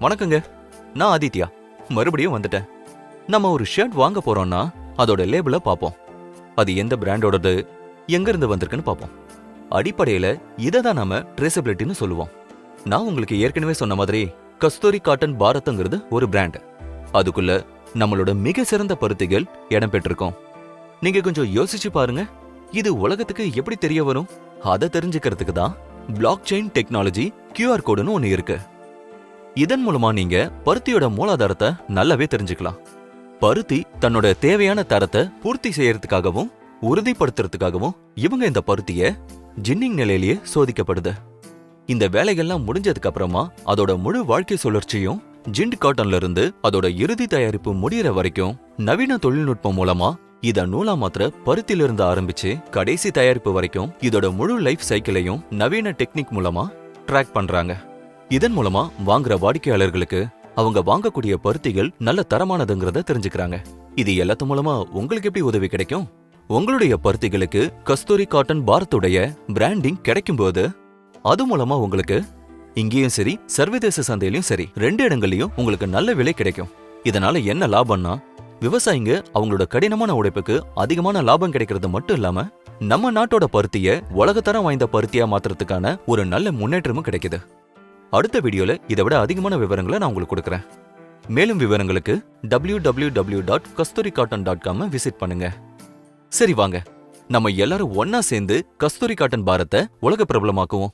வணக்கங்க. நான் ஆதித்யா. மறுபடியும் வந்துட்டேன். நம்ம ஒரு ஷர்ட் வாங்க போறோம்னா அதோட லேபிள பார்ப்போம். அது எந்த பிராண்டோடது எங்க இருந்து வந்திருக்குன்னு பார்ப்போம். அடிப்படையில இதை தான் நாம ட்ரேசபிலிட்டின்னு சொல்லுவோம். நான் உங்களுக்கு ஏற்கனவே சொன்ன மாதிரி கஸ்தூரி காட்டன் பாரத்ங்கிறது ஒரு பிராண்ட் அதுக்குள்ள நம்மளோட மிக சிறந்த பருத்திகள் இடம் பெற்றிருக்கோம். நீங்க கொஞ்சம் யோசிச்சு பாருங்க. இது உலகத்துக்கு எப்படி தெரிய வரும்? அதை தெரிஞ்சுக்கிறதுக்கு தான் பிளாக் செயின் டெக்னாலஜி கியூஆர் கோடுன்னு ஒன்னு இருக்கு. இதன் மூலமா நீங்க பருத்தியோட மூலாதாரத்தை நல்லாவே தெரிஞ்சுக்கலாம். பருத்தி தன்னோட தேவையான தரத்தை பூர்த்தி செய்யறதுக்காகவும் உறுதிப்படுத்துறதுக்காகவும் இவங்க இந்த பருத்திய ஜின்னிங் நிலையிலேயே சோதிக்கப்படுது. இந்த வேலைகள்லாம் முடிஞ்சதுக்கு அப்புறமா அதோட முழு வாழ்க்கை சுழற்சியும் ஜிண்ட் காட்டன்ல இருந்து அதோட இறுதி தயாரிப்பு முடியற வரைக்கும் நவீன தொழில்நுட்பம் மூலமா இத நூலா மாத்திர பருத்திலிருந்து ஆரம்பிச்சு கடைசி தயாரிப்பு வரைக்கும் இதோட முழு லைஃப் சைக்கிளையும் நவீன டெக்னிக் மூலமா ட்ராக் பண்றாங்க. இதன் மூலமா வாங்குற வாடிக்கையாளர்களுக்கு அவங்க வாங்கக்கூடிய பருத்திகள் நல்ல தரமானதுங்கிறத தெரிஞ்சுக்கிறாங்க. இது எல்லாத்து மூலமா உங்களுக்கு எப்படி உதவி கிடைக்கும்? உங்களுடைய பருத்திகளுக்கு கஸ்தூரி காட்டன் பாரத்துடைய பிராண்டிங் கிடைக்கும் போது அது மூலமா உங்களுக்கு இங்கேயும் சரி சர்வதேச சந்தையிலும் சரி ரெண்டு இடங்கள்லயும் உங்களுக்கு நல்ல விலை கிடைக்கும். இதனால என்ன லாபம்னா விவசாயிங்க அவங்களோட கடினமான உழைப்புக்கு அதிகமான லாபம் கிடைக்கிறது மட்டும் இல்லாம நம்ம நாட்டோட பருத்திய உலகத்தரம் வாய்ந்த பருத்தியா மாத்துறதுக்கான ஒரு நல்ல முன்னேற்றமும் கிடைக்குது. அடுத்த வீடியோல இதை விட அதிகமான விவரங்களை நான் உங்களுக்கு கொடுக்குறேன். மேலும் விவரங்களுக்கு W W W dot Kasthuri cotton dot com visit பண்ணுங்க. சரி வாங்க நம்ம எல்லாரும் ஒன்னா சேர்ந்து கஸ்தூரி காட்டன் பாரத்தை உலக பிரபலமாக்குவோம்.